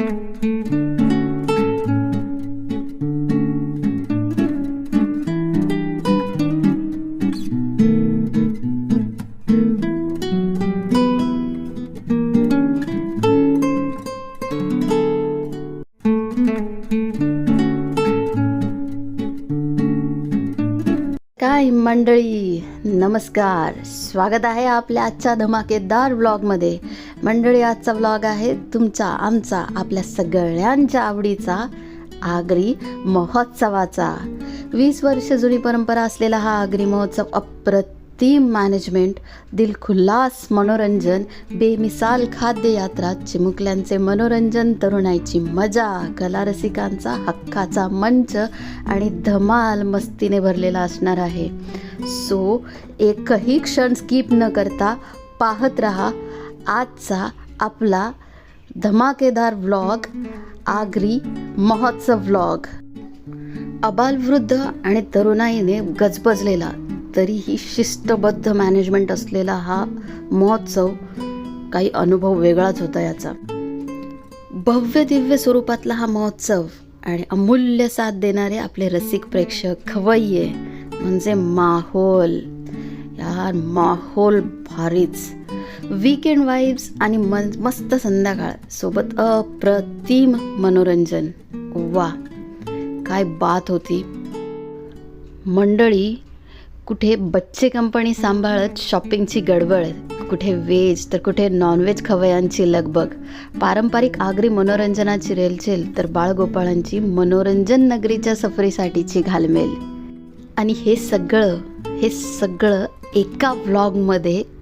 काय मंडळी नमस्कार. स्वागत आहे आपल्या आजच्या धमाकेदार ब्लॉगमध्ये मंडळी आजचा व्लॉग आहे तुमचा आमचा आपल्या सगळ्यांच्या आवडीचा आगरी महोत्सवाचा. वीस वर्ष जुनी परंपरा असलेला हा आगरी महोत्सव अप्रतिम मॅनेजमेंट दिलखुल्लास मनोरंजन बेमिसाल खाद्ययात्रा चिमुकल्यांचे मनोरंजन तरुणाईची मजा कलारसिकांचा हक्काचा मंच आणि धमाल मस्तीने भरलेला असणार आहे. सो एकही क्षण स्किप न करता पाहत रहा. आजचा आपला धमाकेदार व्लॉग आगरी महोत्सव व्लॉग. अबालवृद्ध आणि तरुणाईने गजबजलेला तरीही शिस्तबद्ध मॅनेजमेंट असलेला हा महोत्सव काही अनुभव वेगळाच होता याचा. भव्य दिव्य स्वरूपातला हा महोत्सव आणि अमूल्य साथ देणारे आपले रसिक प्रेक्षक खवय्ये म्हणजे माहोल. यार माहोल भारीच. वीकेंड वाईब्स आणि मन मस्त संध्याकाळ. सोबत अप्रतिम मनोरंजन. वा. काय बात होती. मंडळी कुठे बच्चे कंपनी सांभाळत शॉपिंगची गडबड. कुठे व्हेज तर कुठे नॉनव्हेज खवयांची लगबग. पारंपरिक आगरी मनोरंजनाची रेलचेल तर बाळगोपाळांची मनोरंजन नगरीच्या सफरीसाठीची घालमेल. आणि हे सगळं हे सगळं एका व्लॉगमध्ये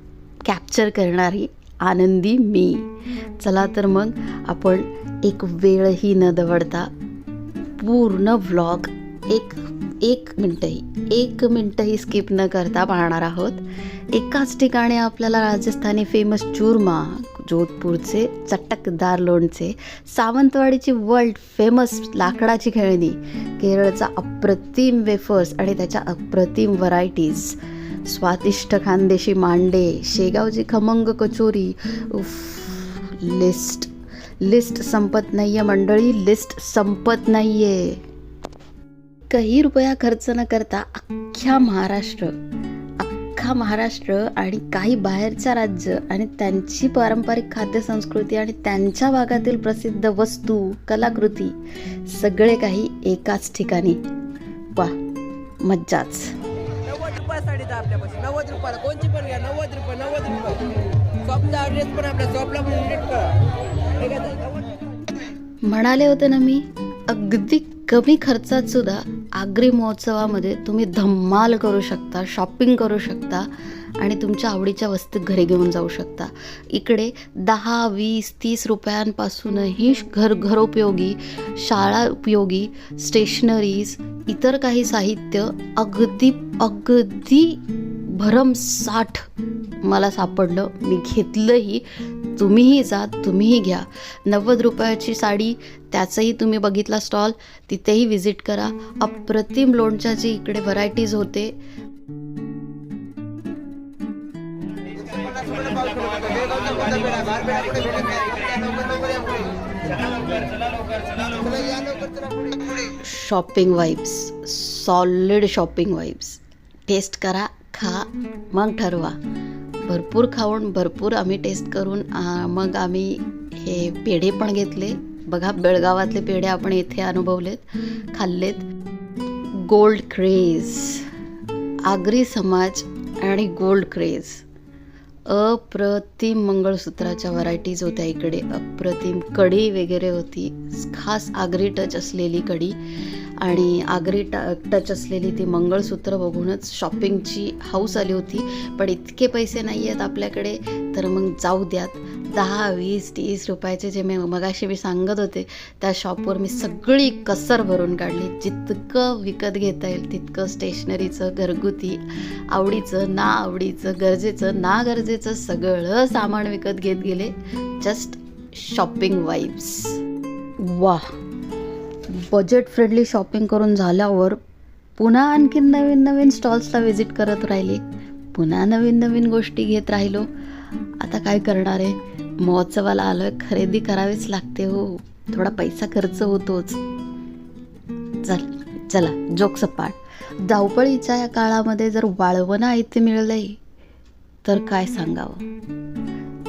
कॅप्चर करणारी आनंदी मी. चला तर मग आपण एक वेळही न दवडता पूर्ण व्लॉग एक एक मिनटंही एक मिनटंही स्किप न करता पाहणार आहोत. एकाच ठिकाणी आपल्याला राजस्थानी फेमस चूरमा जोधपूरचे चटकदार लोणचे सावंतवाडीची वर्ल्ड फेमस लाकडाची खेळणी केरळचा अप्रतिम वेफर्स आणि त्याच्या अप्रतिम व्हरायटीज स्वादिष्ट खानदेशी मांडे शेगावची खमंग कचोरी उफ, लिस्ट लिस्ट संपत नाहीये मंडळी लिस्ट संपत नाहीये. काही रुपया खर्च न करता अख्ख्या महाराष्ट्र अख्खा महाराष्ट्र आणि काही बाहेरच्या राज्य आणि त्यांची पारंपरिक खाद्यसंस्कृती आणि त्यांच्या भागातील प्रसिद्ध वस्तू कलाकृती सगळे काही एकाच ठिकाणी. वा मज्जाच. नव्वद साडी द्या आपल्यापाशी. नव्वद रुपयाला कोणची पण घ्या नव्वद रुपये नव्वद रुपये. शॉपचा ॲड्रेस पण आपल्या शॉपला पण विजिट करा. ठीक आहे म्हणाले होते ना मी अगदी कमी खर्चात सुद्धा आगरी महोत्सवामध्ये तुम्ही धम्माल करू शकता शॉपिंग करू शकता. आणि तुमच्या आवडीच्या वस्तू घरी घेऊन जाऊ शकता. इकडे दहा वीस तीस रुपयांपासूनही घर घरोपयोगी शाळा उपयोगी स्टेशनरीज इतर काही साहित्य अगदी अगदी भरमसाठ मला सापडलं. मी घेतलंही. तुम्हीही जा तुम्हीही घ्या. नव्वद रुपयाची साडी त्याचंही तुम्ही बघितला स्टॉल तिथेही व्हिजिट करा. अप्रतिम लोणच्याची इकडे व्हरायटीज होते. Shopping vibes solid shopping vibes taste करा खा मग ठरवा. भरपूर खाऊन भरपूर आम्ही टेस्ट करून मग आम्ही हे पेढे पण घेतले. बघा बेळगावातले पेढे आपण इथे अनुभवलेत खाल्लेत. गोल्ड क्रेज आगरी समाज आणि गोल्ड क्रेज अप्रतिम मंगळसूत्राच्या व्हरायटीज होत्या इकडे. अप्रतिम कडी वगैरे होती. खास आगरी टच असलेली कडी आणि आगरी ट टच असलेली ती मंगळसूत्र बघूनच शॉपिंगची हाऊस आली होती. पण इतके पैसे नाही आहेत आपल्याकडे तर मग जाऊ द्यात. दहा वीस तीस रुपयाचे जे मी मगाशी मी सांगत होते त्या शॉपवर मी सगळी कसर भरून काढली. जितकं विकत घेता येईल तितकं स्टेशनरीचं घरगुती आवडीचं ना आवडीचं गरजेचं ना गरजेचं सगळं सामान विकत घेत गेले. जस्ट शॉपिंग वाईब्स वा. बजेट फ्रेंडली शॉपिंग करून झाल्यावर पुन्हा आणखीन नवीन नवीन स्टॉल्सला व्हिजिट करत राहिले. पुन्हा नवीन नवीन गोष्टी घेत राहिलो. आता काय करणार आहे? महोत्सवाला आलो आहे खरेदी करावीच लागते हो. थोडा पैसा खर्च होतोच. चल चला जोक सपाट धावपळीच्या या काळामध्ये जर वाळवणं इथे मिळलंय तर काय सांगावं?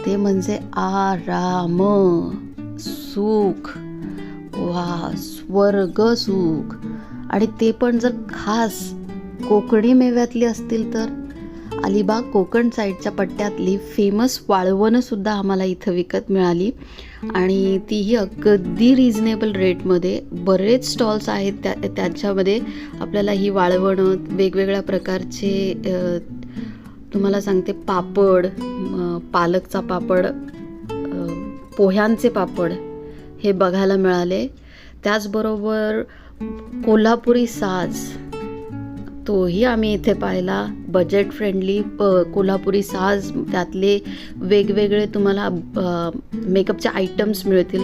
ते म्हणजे आराम सुख वा स्वर्ग सुख. आणि ते पण जर खास कोकणी मेव्यातली असतील तर? अलिबाग कोकण साईडच्या पट्ट्यातली फेमस वाळवणंसुद्धा आम्हाला इथं विकत मिळाली. आणि तीही अगदी रिजनेबल रेटमध्ये बरेच स्टॉल्स आहेत त्या त्याच्यामध्ये आपल्याला ही वाळवणं वेगवेगळ्या प्रकारचे तुम्हाला सांगते पापड पालकचा पापड पोह्यांचे पापड हे बघायला मिळाले. त्याचबरोबर कोल्हापुरी साज तोही आम्ही इथे पाहिला. बजेट फ्रेंडली कोल्हापुरी साज त्यातले वेगवेगळे तुम्हाला मेकअपचे आयटम्स मिळतील.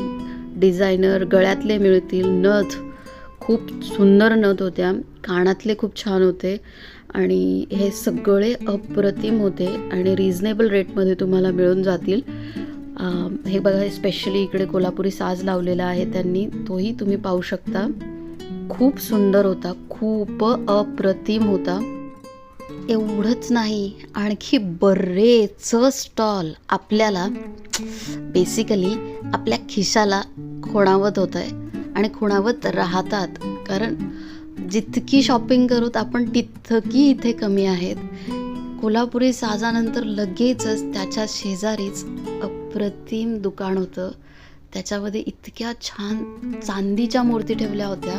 डिझायनर गळ्यातले मिळतील. नथ खूप सुंदर नथ होत्या. कानातले खूप छान होते. आणि हे सगळे अप्रतिम होते आणि रिझनेबल रेटमध्ये तुम्हाला मिळून जातील. हे बघा स्पेशली इकडे कोल्हापुरी साज लावलेला आहे त्यांनी तोही तुम्ही पाहू शकता. खूप सुंदर होता खूप अप्रतिम होता. एवढंच नाही आणखी बरेच स्टॉल आपल्याला बेसिकली आपल्या खिशाला खुणावत होत आहे आणि खुणावत राहतात. कारण जितकी शॉपिंग करूत आपण तितकी इथे कमी आहेत. कोल्हापुरी साजानंतर लगेचच त्याच्या शेजारीच अप्रतिम दुकान होतं. त्याच्यामध्ये इतक्या छान चांदीच्या मूर्ती ठेवल्या होत्या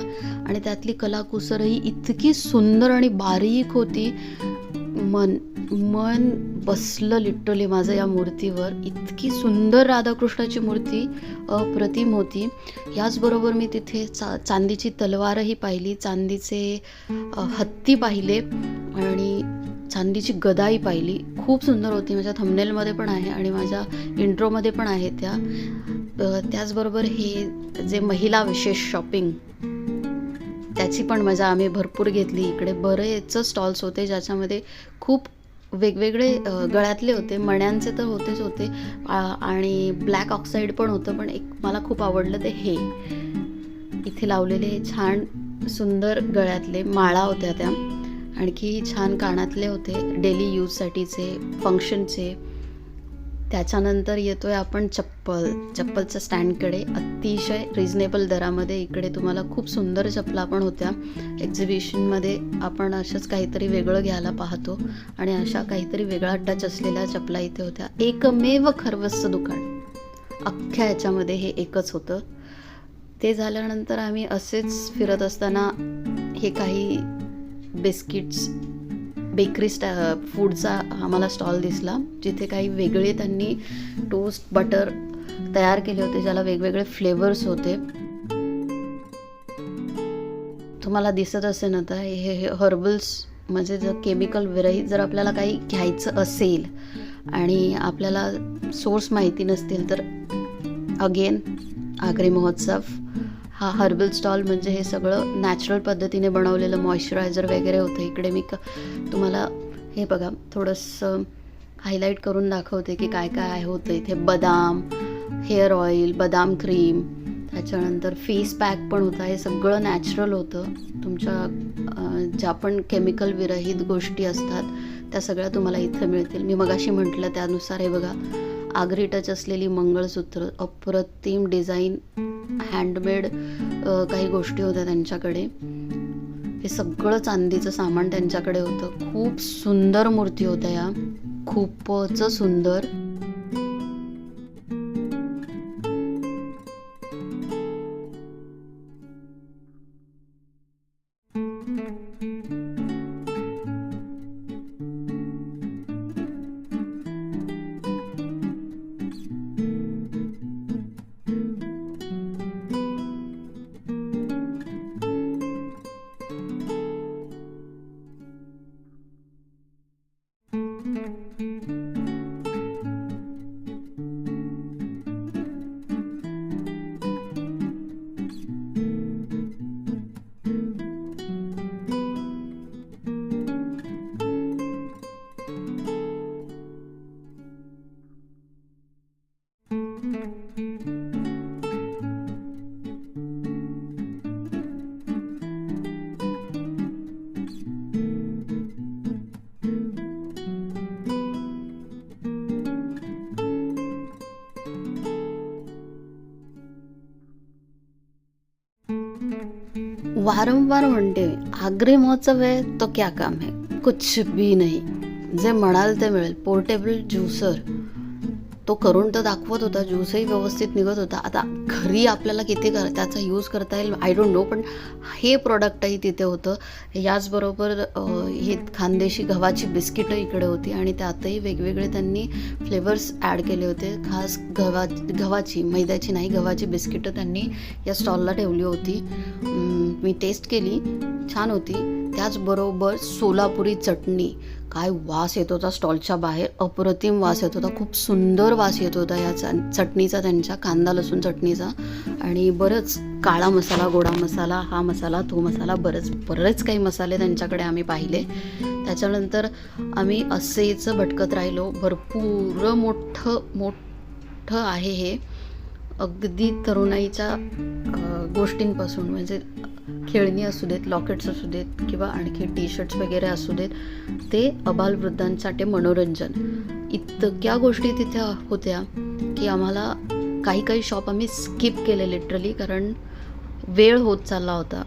आणि त्यातली कलाकुसरही इतकी सुंदर आणि बारीक होती. मन मन बसलं लिटरली माझं या मूर्तीवर. इतकी सुंदर राधाकृष्णाची मूर्ती अप्रतिम होती. याचबरोबर मी तिथे चा चांदीची तलवारही पाहिली चांदीचे हत्ती पाहिले आणि चांदीची गदाई पाहिली. खूप सुंदर होती. माझ्या थंबनेलमध्ये पण आहे आणि माझ्या इंट्रोमध्ये पण आहे त्या. त्याचबरोबर हे जे महिला विशेष शॉपिंग त्याची पण मजा आम्ही भरपूर घेतली. इकडे बरेच स्टॉल्स होते ज्याच्यामध्ये खूप वेगवेगळे गळ्यातले होते मण्यांचे तर होतेच होते आणि ब्लॅक ऑक्साईड पण होतं पण एक मला खूप आवडलं ते हे. इथे लावलेले हे छान सुंदर गळ्यातले माळा होत्या त्या. आणखी छान कानातले होते डेली यूजसाठीचे फंक्शनचे. त्याच्यानंतर येतोय आपण चप्पल. चप्पलच्या स्टँडकडे अतिशय रिझनेबल दरामध्ये इकडे तुम्हाला खूप सुंदर चपला पण होत्या. एक्झिबिशनमध्ये आपण असंच काहीतरी वेगळं घ्यायला पाहतो आणि अशा काहीतरी वेगळा टच असलेल्या चपला इथे होत्या. एकमेव खरवसचं दुकान. अख्ख्या याच्यामध्ये हे एकच होतं. ते झाल्यानंतर आम्ही असेच फिरत असताना हे काही बिस्किट्स बेकरी स्टा फूडचा आम्हाला स्टॉल दिसला जिथे काही वेगळे त्यांनी टोस्ट बटर तयार केले होते ज्याला वेगवेगळे फ्लेवर्स होते. तुम्हाला दिसत असेल ना तर हे हे हर्बल्स म्हणजे जर केमिकल विरहित जर आपल्याला काही घ्यायचं असेल आणि आपल्याला सोर्स माहिती नसतील तर अगेन आग्रे महोत्सव. हा हर्बल स्टॉल म्हणजे हे सगळं नॅचरल पद्धतीने बनवलेलं मॉइश्चरायझर वगैरे होतं. इकडे मी तुम्हाला हे बघा थोडंसं हायलाईट करून दाखवते की काय काय होतं इथे बदाम हेअर ऑइल बदाम क्रीम त्याच्यानंतर फेस पॅक पण होता. हे सगळं नॅचरल होतं. तुमच्या ज्या पण केमिकल विरहित गोष्टी असतात त्या सगळ्या तुम्हाला इथं मिळतील. मी मगाशी म्हटलं त्यानुसार हे बघा आगरी टच असलेली मंगळसूत्र अप्रतिम डिझाईन हँडमेड काही गोष्टी होत्या त्यांच्याकडे. हे सगळं चांदीचं सामान त्यांच्याकडे होतं. खूप सुंदर मूर्ती होत्या या. खूपच सुंदर. वारंवार म्हणते आग्रे महोत्सव आहे तो क्या काम है? कुछ भी नाही. जे म्हणाल ते मिळेल. पोर्टेबल ज्युसर तो करून तर दाखवत होता ज्यूसही व्यवस्थित निघत होता. आता घरी आपल्याला किती कर त्याचा यूज करता येईल आय डोंट नो पण हे प्रॉडक्टही तिथे होतं. याचबरोबर हे खानदेशी गव्हाची बिस्किटं इकडे होती आणि त्यातही वेगवेगळे त्यांनी फ्लेवर्स ॲड केले होते. खास गव्हा गव्हाची मैद्याची नाही गव्हाची बिस्किटं त्यांनी या स्टॉलला ठेवली होती. मी टेस्ट केली छान होती. त्याचबरोबर सोलापुरी चटणी. काय वास येत होता स्टॉलच्या बाहेर. अप्रतिम वास येत होता. खूप सुंदर वास येत होता या चटणीचा त्यांच्या कांदा लसूण चटणीचा. आणि बरंच काळा मसाला गोडा मसाला हा मसाला तो मसाला बरंच बरेच काही मसाले त्यांच्याकडे आम्ही पाहिले. त्याच्यानंतर आम्ही असेच भटकत राहिलो. भरपूर मोठं मोठं आहे हे. अगदी तरुणाईच्या गोष्टींपासून म्हणजे खेळणी असू देत लॉकेट्स असू देत किंवा आणखी टी शर्ट्स वगैरे असू देत ते अबालवृद्धांसाठी मनोरंजन. इतक्या गोष्टी तिथे होत्या की आम्हाला काही काही शॉप आम्ही स्किप केले लिटरली कारण वेळ होत चालला होता.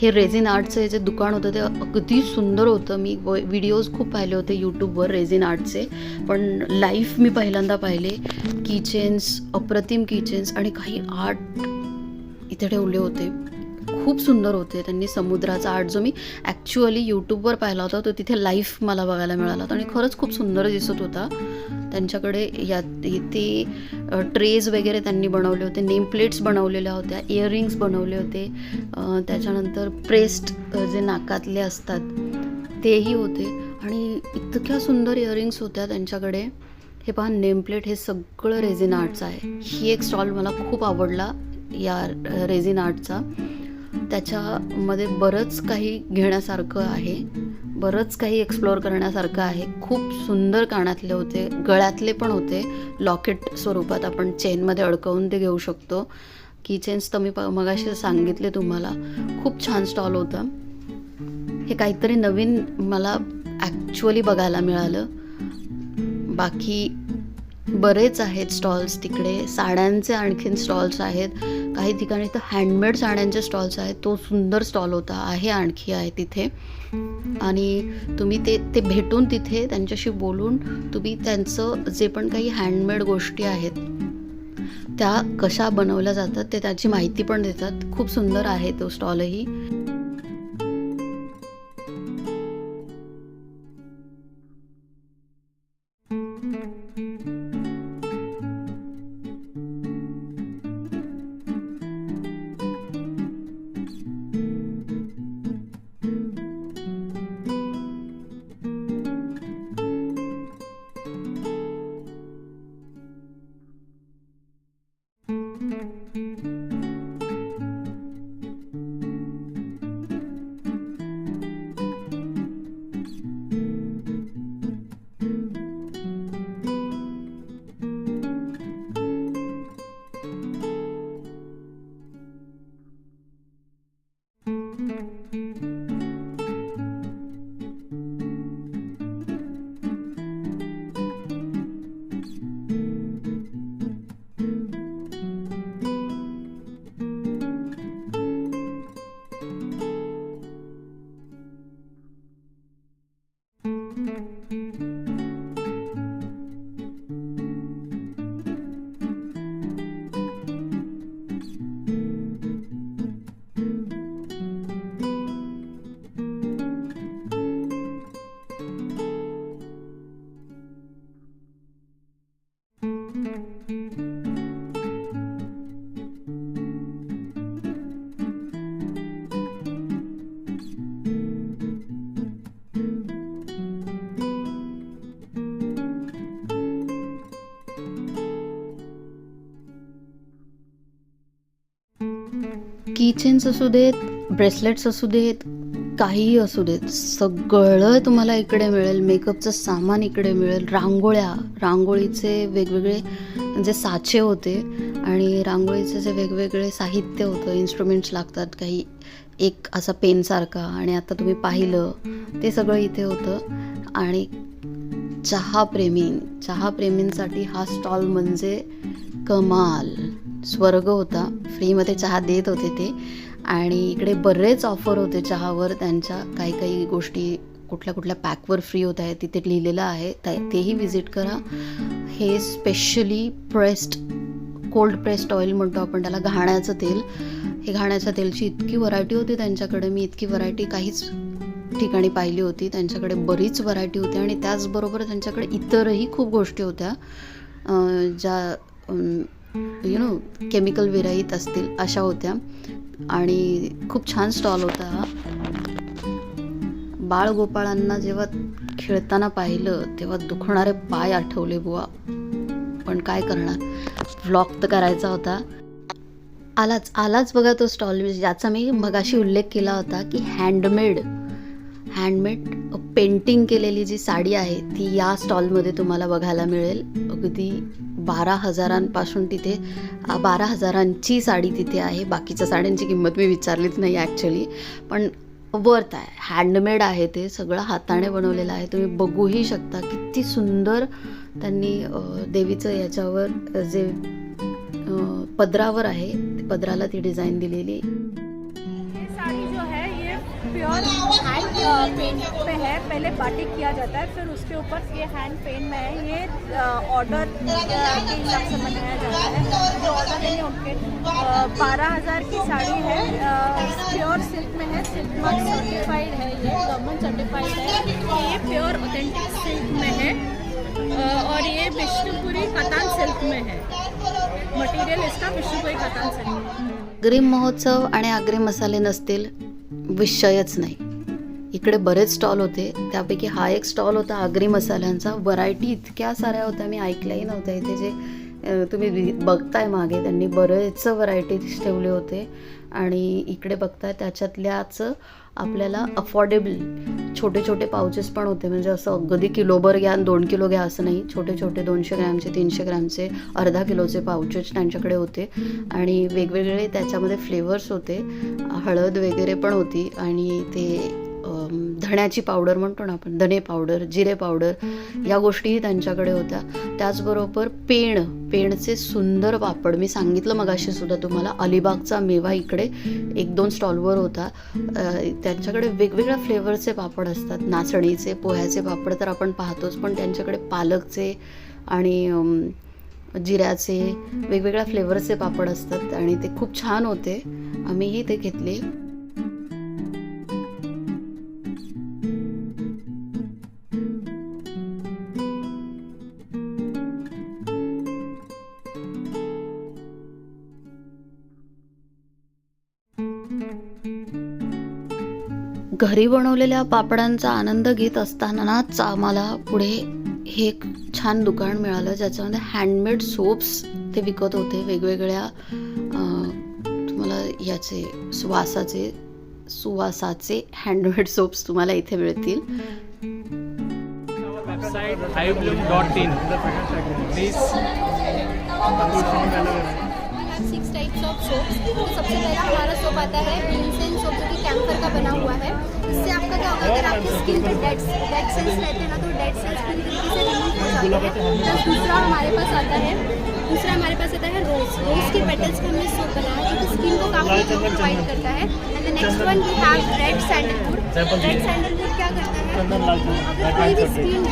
हे रेझिन आर्टचं हे जे दुकान होतं ते अगदी सुंदर होतं. मी व्हिडिओज खूप पाहिले होते यूट्यूबवर रेझिन आर्टचे. पण लाईफ मी पहिल्यांदा पाहिले किचेन्स अप्रतिम किचेन्स आणि काही आर्ट इथे ठेवले होते. खूप सुंदर होते त्यांनी समुद्राचा आर्ट. जो मी ॲक्च्युअली यूट्यूबवर पाहिला होता तो तिथे लाईव्ह मला बघायला मिळाला होता. आणि खरंच खूप सुंदर दिसत होता. त्यांच्याकडे या इथे ट्रेज वगैरे त्यांनी बनवले होते नेम प्लेट्स बनवलेल्या होत्या इयरिंग्स बनवले होते. त्याच्यानंतर प्रेस्ड जे नाकातले असतात तेही होते. आणि इतक्या सुंदर इयरिंग्स होत्या त्यांच्याकडे. हे पहा नेमप्लेट हे सगळं रेझिन आर्टचं आहे. ही एक स्टॉल मला खूप आवडला या रेझिन आर्टचा त्याच्यामध्ये बरंच काही घेण्यासारखं आहे. बरंच काही एक्सप्लोअर करण्यासारखं आहे. खूप सुंदर कानातले होते. गळ्यातले पण होते. लॉकेट स्वरूपात आपण चेनमध्ये अडकवून ते घेऊ शकतो. की चेन्स तर मी प मगाशी सांगितले तुम्हाला. खूप छान स्टॉल होता. हे काहीतरी नवीन मला ॲक्च्युअली बघायला मिळालं. बाकी बरेच आहेत स्टॉल्स तिकडे. साड्यांचे आणखीन स्टॉल्स आहेत. काही ठिकाणी तर हँडमेड साड्यांचे स्टॉल्स आहेत. तो सुंदर स्टॉल होता. आहे आणखी आहे तिथे. आणि तुम्ही ते ते भेटून तिथे त्यांच्याशी बोलून तुम्ही त्यांचं जे पण काही हँडमेड गोष्टी आहेत त्या कशा बनवल्या जातात ते त्याची माहिती पण देतात. खूप सुंदर आहे तो स्टॉलही किचेन्स असू देत ब्रेसलेट्स असू देत काहीही असू देत सगळं तुम्हाला इकडे मिळेल. मेकअपचं सामान इकडे मिळेल. रांगोळ्या रांगोळीचे वेगवेगळे जे साचे होते आणि रांगोळीचे जे वेगवेगळे साहित्य होतं इन्स्ट्रुमेंट्स लागतात काही एक असा पेनसारखा आणि आता तुम्ही पाहिलं ते सगळं इथे होतं. आणि चहाप्रेमी चहाप्रेमींसाठी चहा प्रेमींसाठी हा स्टॉल म्हणजे कमाल. स्वर्ग होता. फ्रीमध्ये चहा देत होते ते. आणि इकडे बरेच ऑफर होते चहावर. त्यांच्या काही काही गोष्टी कुठल्या कुठल्या पॅकवर फ्री होत आहे तिथे लिहिलेलं आहे. तेही विजिट करा. हे specially pressed cold pressed oil म्हणतो आपण त्याला घाण्याचं तेल. हे घाण्याच्या तेलची इतकी व्हरायटी होती त्यांच्याकडे. मी इतकी व्हरायटी काहीच ठिकाणी पाहिली होती. त्यांच्याकडे बरीच व्हरायटी होती आणि त्याचबरोबर त्यांच्याकडे इतरही खूप गोष्टी होत्या. ज्या यु नो केमिकल विरहित असतील अशा होत्या. आणि खूप छान स्टॉल होता हा. बाळगोपाळांना जेव्हा खेळताना पाहिलं तेव्हा दुखणारे पाय आठवले बुवा. पण काय करणार? व्लॉग तर करायचा होता. आलाच आलाच बघा तो स्टॉल ज्याचा मी मगाशी उल्लेख केला होता की हँडमेड हँडमेड पेंटिंग केलेली जी साडी आहे ती या स्टॉलमध्ये तुम्हाला बघायला मिळेल. अगदी बारा हजारांपासून तिथे बारा हजारांची साडी तिथे आहे. बाकीच्या साड्यांची किंमत मी विचारलीच नाही ॲक्च्युली पण वर्थ आहे. हँडमेड आहे ते. सगळं हाताने बनवलेलं आहे. तुम्ही बघूही शकता. किती सुंदर त्यांनी देवीचं याच्यावर जे पदरावर आहे ते पदराला ती डिझाईन दिलेली. प्योर हैंड पेंट पे है। पहले बाटिक किया जाता है फिर उसके ऊपर ये हैंड पेंट में है। ये ऑर्डर के हिसाब से बनाया जाता है। जो ऑर्डर देंगे उनके बारह हज़ार की साड़ी है। प्योर सिल्क में है। सिल्क मार्क सर्टिफाइड है ये गवर्नमेंट सर्टिफाइड है। ये प्योर ऑथेंटिक सिल्क में है। और ये विष्णुपुरी कतान सिल्क में है। मटेरियल इसका विष्णुपुरी कतान सिल्क में अग्रिम महोत्सव आणि अग्रिम मसाले नसतील विषयच नाही. इकडे बरेच स्टॉल होते. त्यापैकी हा एक स्टॉल होता आगरी मसाल्यांचा. व्हरायटी इतक्या साऱ्या होत्या मी ऐकल्याही नव्हत्या इथे जे तुम्ही वि- बघताय मागे त्यांनी बरेच व्हरायटीज ठेवले होते. आणि इकडे बघताय त्याच्यातल्याच आपल्याला अफोर्डेबल छोटे छोटे पाउचेस पण होते. म्हणजे असं अगदी किलोभर घ्या दोन किलो घ्या असं नाही. छोटे छोटे दोनशे ग्रॅमचे तीनशे ग्रॅमचे अर्धा किलोचे पाउचेस त्यांच्याकडे होते. आणि वेगवेगळे त्याच्यामध्ये फ्लेवर्स होते. हळद वगैरे पण होती आणि ते धण्याची पावडर म्हणतो ना आपण धने पावडर जिरे पावडर या गोष्टीही त्यांच्याकडे होत्या. त्याचबरोबर पेण पेणचे सुंदर पापड मी सांगितलं मगाशी सुद्धा तुम्हाला अलिबागचा मेवा इकडे एक दोन स्टॉलवर होता. त्यांच्याकडे वेगवेगळ्या फ्लेवरचे पापड असतात. नाचणीचे पोह्याचे पापड तर आपण पाहतोच पण त्यांच्याकडे पालकचे आणि जिऱ्याचे वेगवेगळ्या फ्लेवरचे पापड असतात आणि ते खूप छान होते. आम्हीही ते घेतले. घरी बनवलेल्या पापडांचा आनंद घेत असतानाच आम्हाला पुढे हे एक छान दुकान मिळालं ज्याच्यामध्ये हँडमेड सोप्स ते विकत होते. वेगवेगळ्या तुम्हाला याचे सुवासाचे सुवासाचे हँडमेड सोप्स तुम्हाला इथे मिळतील. Website highbloom.in please six types of soaps तो सबसे पहला हमारा सोप आता है इंसेंस सोप जो कि कैंपर का बना हुआ है। इससे आपका क्या होगा, अगर आपकी स्किन पे डेड डेड सेल्स रहते हैं ना तो डेड सेल्स पूरी तरीके से रिमूव हो जाते हैं। दूसरा हमारे पास आता है, दूसरा हमारे पास आता है रोज रोज के पेटल्स का हमने सोप बनाया है जो कि स्किन को काफ़ी प्रोवाइड करता है। And the next one we have red sandalwood red sandalwood करता है कोई भी स्किन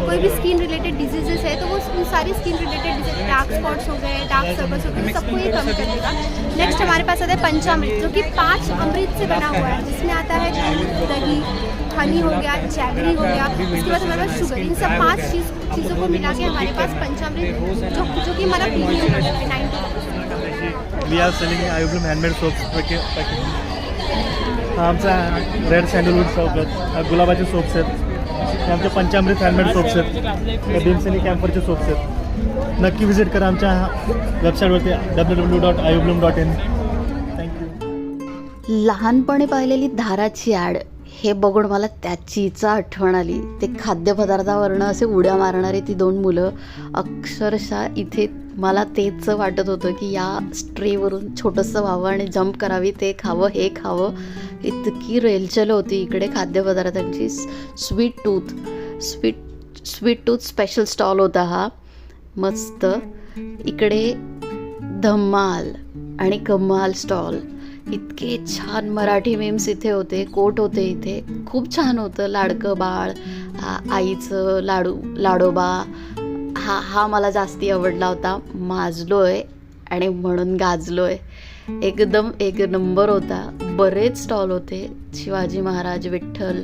कोई भी स्किन रिलेटेड डिजीजेस है तो वो उन सारी skin related diseases dark spots हो गए डार्क सर्कल्स हो गए सबको ये कम कर देगा नेक्स्ट हमारे पास आता है पंचामृत जो कि पाँच अमृत से बना हुआ है जिसमें आता है दही हनी हो गया जैगरी हो गया उसके बाद हमारे पास शुगर इन सब पाँच चीज़ चीज़ों को मिला के हमारे पास पंचामृत जो जो कि हमारा प्रीमियम प्रोडक्ट है ninety we are selling Ayubloom handmade soaps packet हा आमचा रेड सँडलवूड सोप आहेत गुलाबाचे सोप्स आहेत. आमचे पंचामृत हँडमेड सोप्स आहेत. भीमसेनी कॅम्परचे सोप्स आहेत. नक्की विजिट करा आमच्या वेबसाईटवरती W W dot Ayubloom dot in thank you लहानपणी पाहिलेली धाराची ॲड हे बघून मला त्याचीचा आठवण आली. ते खाद्यपदार्थावरनं असे उड्या मारणारी ती दोन मुलं अक्षरशः इथे मला तेच वाटत होतं की या स्ट्रेवरून छोटंसं व्हावं आणि जम्प करावी ते खावं हे खावं. इतकी रेलचल होती इकडे खाद्यपदार्थांची. Sweet tooth sweet sweet tooth special stall होता हा. मस्त. इकडे धम्माल आणि कमाल स्टॉल. इतके छान मराठी मेम्स इथे होते कोट होते इथे. खूप छान होतं लाडकं बाळ आईचं लाडू लाडोबा हा हा मला जास्ती आवडला होता. माजलोय आणि म्हणून गाजलोय. एकदम एक नंबर होता. बरेच स्टॉल होते. Shivaji Maharaj Vitthal.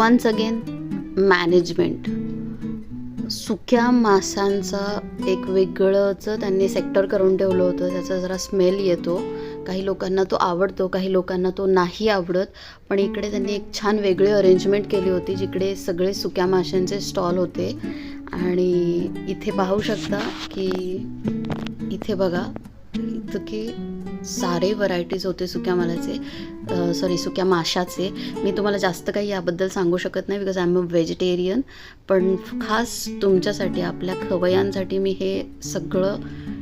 Once again management सुक्या मासांचं एक वेगळंच त्यांनी सेक्टर करून ठेवलं होतं. त्याचा जरा स्मेल येतो. काही लोकांना तो आवडतो काही लोकांना तो नाही आवडत. पण इकडे त्यांनी एक छान वेगळी अरेंजमेंट केली होती जिकडे सगळे सुक्या माशांचे स्टॉल होते. आणि इथे पाहू शकता की इथे बघा इथं की सारे व्हरायटीज होते सुक्या मालाचे. सॉरी सुक्या माशाचे. मी तुम्हाला जास्त काही याबद्दल सांगू शकत नाही because I am a vegetarian पण खास तुमच्यासाठी आपल्या खवयांसाठी मी हे सगळं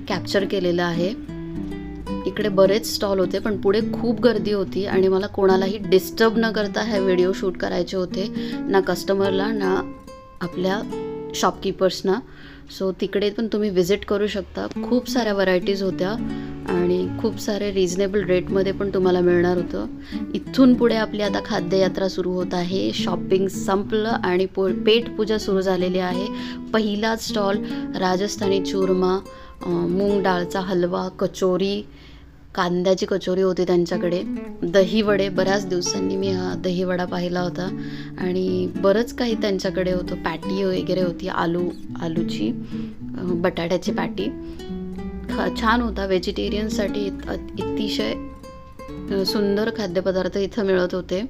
कॅप्चर केलेलं आहे. इकडे बरेच स्टॉल होते पण पुढे खूप गर्दी होती आणि मला कोणालाही डिस्टर्ब न करता हे व्हिडिओ शूट करायचे होते. ना कस्टमरला ना आपल्या शॉपकीपर्सना सो तिकडे पण तुम्ही विजिट करू शकता. खूप साऱ्या व्हरायटीज होत्या आणि खूप सारे रिजनेबल रेटमध्ये पण तुम्हाला मिळणार होतं. इथून पुढे आपली आता खाद्ययात्रा सुरू होत आहे. शॉपिंग संपलं आणि पो पेटपूजा सुरू झालेली आहे. पहिलाच स्टॉल राजस्थानी चूरमा मूग डाळचा हलवा कचोरी कांद्याची कचोरी होती त्यांच्याकडे. दहीवडे बऱ्याच दिवसांनी मी हा दहीवडा पाहिला होता. आणि बरंच काही त्यांच्याकडे होतं. पॅटी वगैरे होती आलू आलूची बटाट्याची पॅटी. खा छान होता. व्हेजिटेरियनसाठी अतिशय सुंदर खाद्यपदार्थ इथं मिळत होते.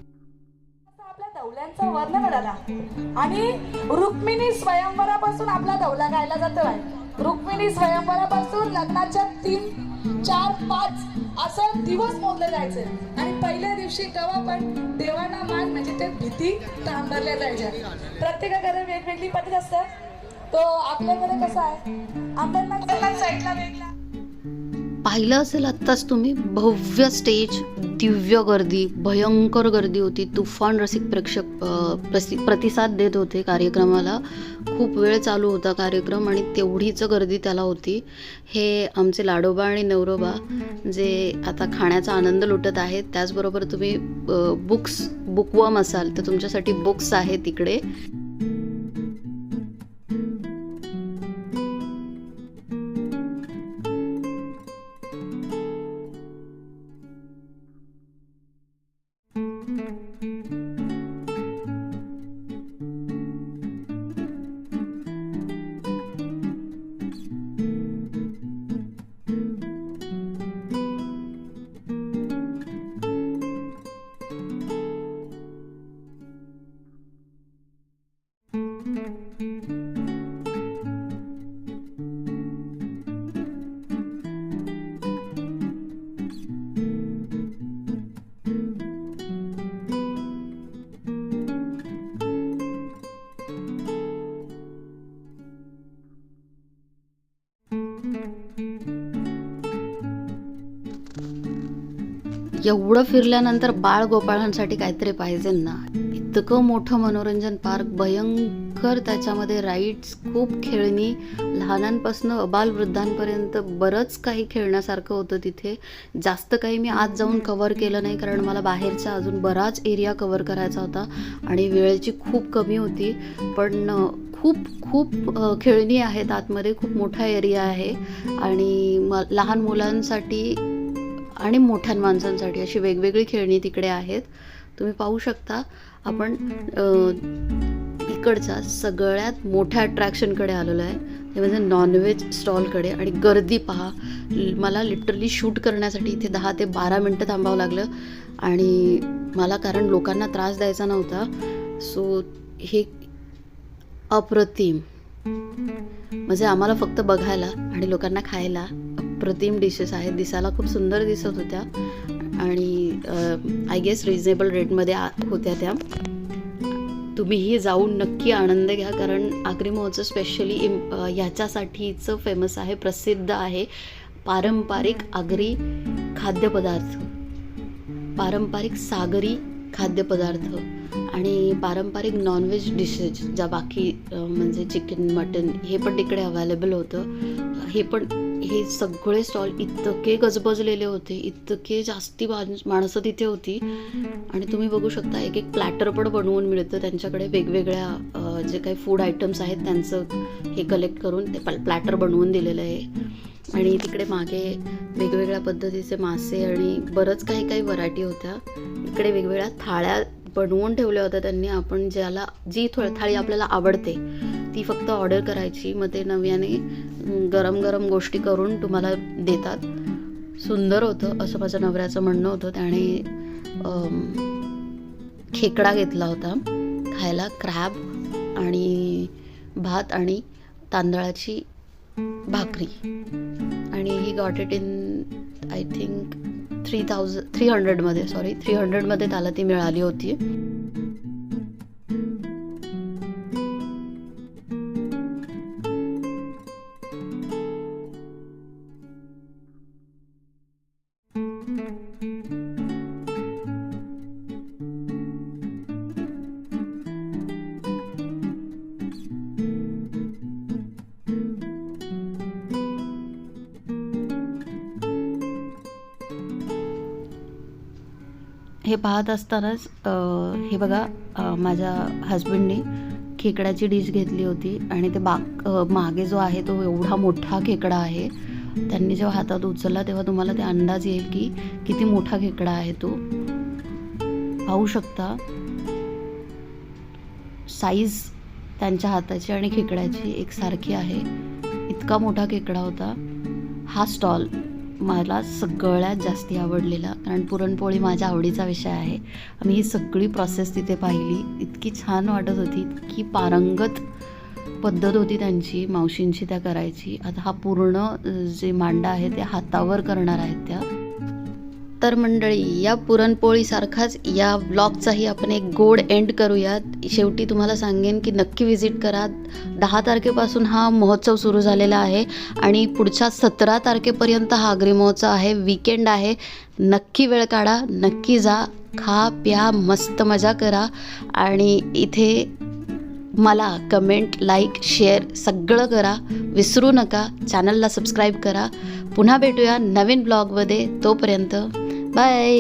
आणि रुक्मिणी स्वयंवरापासून आपला दौला गायला जातोय. रुक्मिणी स्वयंवरापासून लग्नाच्या तीन चार पाच असं दिवस मोजले जायचे. आणि पहिल्या दिवशी केव्हा पण देवांना मान म्हणजे ते भीती तांबरल्या जायच्या. प्रत्येकाकडे वेगवेगळी पद्धत असतात तो आपल्याकडे कसं आहे? आपण साईडला वेगळा पाहिलं असेल आत्ताच तुम्ही भव्य स्टेज दिव्य गर्दी भयंकर गर्दी होती. तुफान रसिक प्रेक्षक प्रसि प्रतिसाद देत होते कार्यक्रमाला. खूप वेळ चालू होता कार्यक्रम आणि तेवढीच गर्दी त्याला होती. हे आमचे लाडोबा आणि नवरोबा जे आता खाण्याचा आनंद लुटत आहेत त्याचबरोबर तुम्ही बुक्स बुकवम असाल तर तुमच्यासाठी बुक्स आहेत तिकडे. एवढं फिरल्यानंतर बाळ गोपाळांसाठी काहीतरी पाहिजे ना? इतकं मोठं मनोरंजन पार्क भयंकर त्याच्यामध्ये राईड्स खूप खेळणी. लहानांपासून अबालवृद्धांपर्यंत बरंच काही खेळण्यासारखं होतं तिथे. जास्त काही मी आज जाऊन कवर केलं नाही कारण मला बाहेरचा अजून बराच एरिया कवर करायचा होता आणि वेळेची खूप कमी होती. पण खूप खूप खेळणी आहेत आतमध्ये खूप मोठा एरिया आहे. आणि म लहान मुलांसाठी आणि मोठ्या माणसांसाठी अशी वेगवेगळी खेळणी तिकडे आहेत. तुम्ही पाहू शकता. आपण इकडचा सगळ्यात मोठ्या अट्रॅक्शनकडे आलेलो आहे. ते म्हणजे नॉनव्हेज स्टॉलकडे आणि गर्दी पहा. मला लिटरली शूट करण्यासाठी इथे दहा ते बारा मिनटं थांबावं लागलं. आणि मला कारण लोकांना त्रास द्यायचा नव्हता. सो हे अप्रतिम. म्हणजे आम्हाला फक्त बघायला आणि लोकांना खायला अप्रतिम डिशेस आहेत. दिसायला खूप सुंदर दिसत होत्या. आणि आय गेस रिजनेबल रेटमध्ये होत्या त्या. तुम्हीही जाऊन नक्की आनंद घ्या. कारण आगरी महोत्सव स्पेशली इम ह्याच्यासाठीचं फेमस आहे प्रसिद्ध आहे. पारंपरिक आगरी खाद्यपदार्थ. पारंपरिक सागरी खाद्यपदार्थ. आणि पारंपरिक नॉनव्हेज डिशेस ज्या बाकी म्हणजे चिकन मटन हे पण तिकडे अवेलेबल होतं. हे पण हे सगळे स्टॉल इतके गजबजलेले होते इतके जास्ती माणसं तिथे होती. आणि तुम्ही बघू शकता एक एक प्लॅटर पण बनवून मिळतं. त्यांच्याकडे वेगवेगळ्या जे काही फूड आयटम्स आहेत त्यांचं हे कलेक्ट करून ते प्लॅटर बनवून दिलेलं आहे. आणि तिकडे मागे वेगवेगळ्या पद्धतीचे मासे आणि बरंच काही काही व्हरायटी होत्या. इकडे वेगवेगळ्या थाळ्या बनवून ठेवल्या होत्या त्यांनी. आपण ज्याला जी थो थाळी आपल्याला आवडते ती फक्त ऑर्डर करायची. मग ते नव्याने गरम गरम गोष्टी करून तुम्हाला देतात. सुंदर होतं असं माझं नवऱ्याचं म्हणणं होतं. त्याने खेकडा घेतला होता. खायला क्रॅब आणि भात आणि तांदळाची भाकरी. आणि he got it in I think three thousand three हंड्रेडमध्ये sorry three हंड्रेडमध्ये त्याला ती मिळाली होती. पाहत असतानाच हे बघा माझ्या हस्बंडने खेकड्याची डिश घेतली होती आणि ते बाग मागे जो आहे तो एवढा मोठा खेकडा आहे. त्यांनी जेव्हा हातात उचलला तेव्हा तुम्हाला ते अंदाज येईल की किती मोठा खेकडा आहे तो. पाहू शकता साईज त्यांच्या हाताची आणि खेकड्याची एकसारखी आहे. इतका मोठा खेकडा होता. हा स्टॉल मला सगळ्यात जास्ती आवडलेला कारण पुरणपोळी माझ्या आवडीचा विषय आहे. आम्ही ही सगळी प्रोसेस तिथे पाहिली. इतकी छान वाटत होती इतकी पारंगत पद्धत होती त्यांची मावशींची त्या करायची. आता हा पूर्ण जे मांडा आहे ते हातावर करणार आहेत त्या. तर मंडळी या पुरणपोळीसारखाच या ब्लॉगचाही आपण एक गोड एंड करूयात. शेवटी तुम्हाला सांगेन की नक्की व्हिजिट करा. दहा तारखेपासून हा महोत्सव सुरू झालेला आहे आणि पुढच्या सतरा तारखेपर्यंत हा अग्रिमहोत्सव महोत्सव आहे. विकेंड आहे. नक्की वेळ काढा नक्की जा खा प्या मस्त मजा करा आणि इथे मला कमेंट लाईक शेअर सगळं करा. विसरू नका. चॅनलला सबस्क्राईब करा. पुन्हा भेटूया नवीन ब्लॉगमध्ये तोपर्यंत Bye.